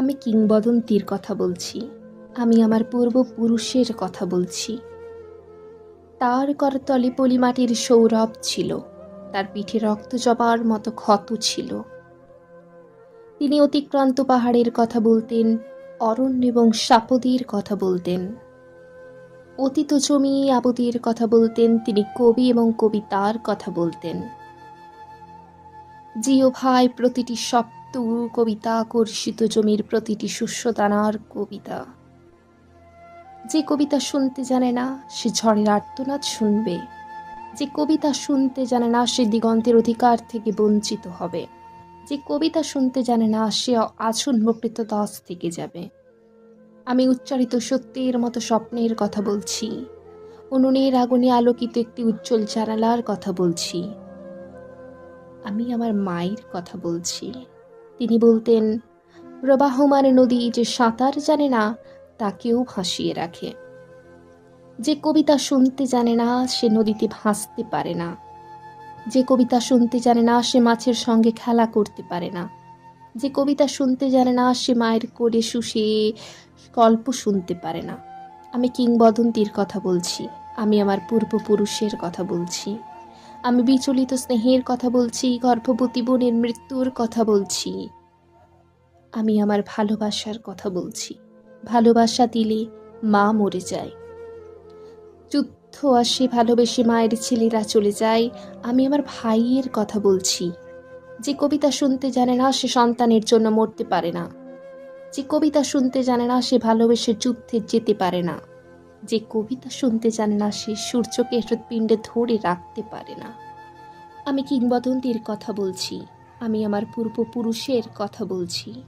আমি কিংবদন্তির কথা বলছি। আমি আমার পূর্বপুরুষের কথা বলছি। তার করতলে পলিমাটির সৌরভ ছিল। তার পিঠে রক্ত জবার মতো ক্ষত ছিল। তিনি অতিক্রান্ত পাহাড়ের কথা বলতেন, অরণ্য এবং সাপদীর কথা বলতেন। অতীত জমি আবদির কথা বলতেন, তিনি কবি এবং কবিতার কথা বলতেন। জিও ভাই প্রতিটি সপ্ত কবিতা কর্ষিত জমির প্রতিটি শস্যদানার কবিতা। যে কবিতা শুনতে জানে না, সে ঝড়ের আর্তনাদ শুনবে। যে কবিতা শুনতে জানে না, সে দিগন্তের অধিকার থেকে বঞ্চিত হবে। যে কবিতা শুনতে জানে না, সে আছন্নকৃত দাস থেকে যাবে। আমি উচ্চারিত সত্যের মতো স্বপ্নের কথা বলছি। উনুনের আগুনে আলোকিত একটি উজ্জ্বল জানালার কথা বলছি। আমি আমার মায়ের কথা বলছি। তিনি বলতেন প্রবাহমান নদী যে সাঁতার জানে না, তাকেও ভাসিয়ে রাখে। যে কবিতা শুনতে জানে না, সে নদীতে ভাসতে পারে না। যে কবিতা শুনতে জানে না, সে মাছের সঙ্গে খেলা করতে পারে না। যে কবিতা শুনতে জানে না, সে মায়ের কোলে শুষে গল্প শুনতে পারে না। আমি কিংবদন্তির কথা বলছি, আমি আমার পূর্বপুরুষের কথা বলছি। আমি বিচলিত স্নেহের কথা বলছি, গর্ভবতী বোনের মৃত্যুর কথা বলছি। আমি আমার ভালোবাসার কথা বলছি। ভালোবাসা দিলে মা মরে যায়। যুদ্ধ আসে, ভালোবেসে মায়ের ছেলেরা চলে যায়। আমি আমার ভাইয়ের কথা বলছি। যে কবিতা শুনতে জানে না, সে সন্তানের জন্য মরতে পারে না। যে কবিতা শুনতে জানে না, সে ভালোবেসে যুদ্ধে যেতে পারে না। যে কবিতা শুনতে চান না, সে সূর্যকে হৃৎপিণ্ডে ধরে রাখতে পারে না। আমি কিংবদন্তির কথা বলছি, আমি আমার পূর্বপুরুষের কথা বলছি।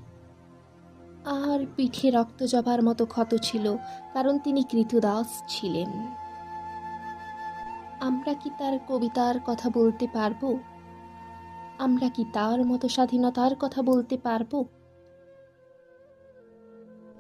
আর পিঠে রক্ত জবার মতো ক্ষত ছিল, কারণ তিনি কৃতদাস ছিলেন। আমরা কি তার কবিতার কথা বলতে পারব? আমরা কি তার মতো স্বাধীনতার কথা বলতে পারব?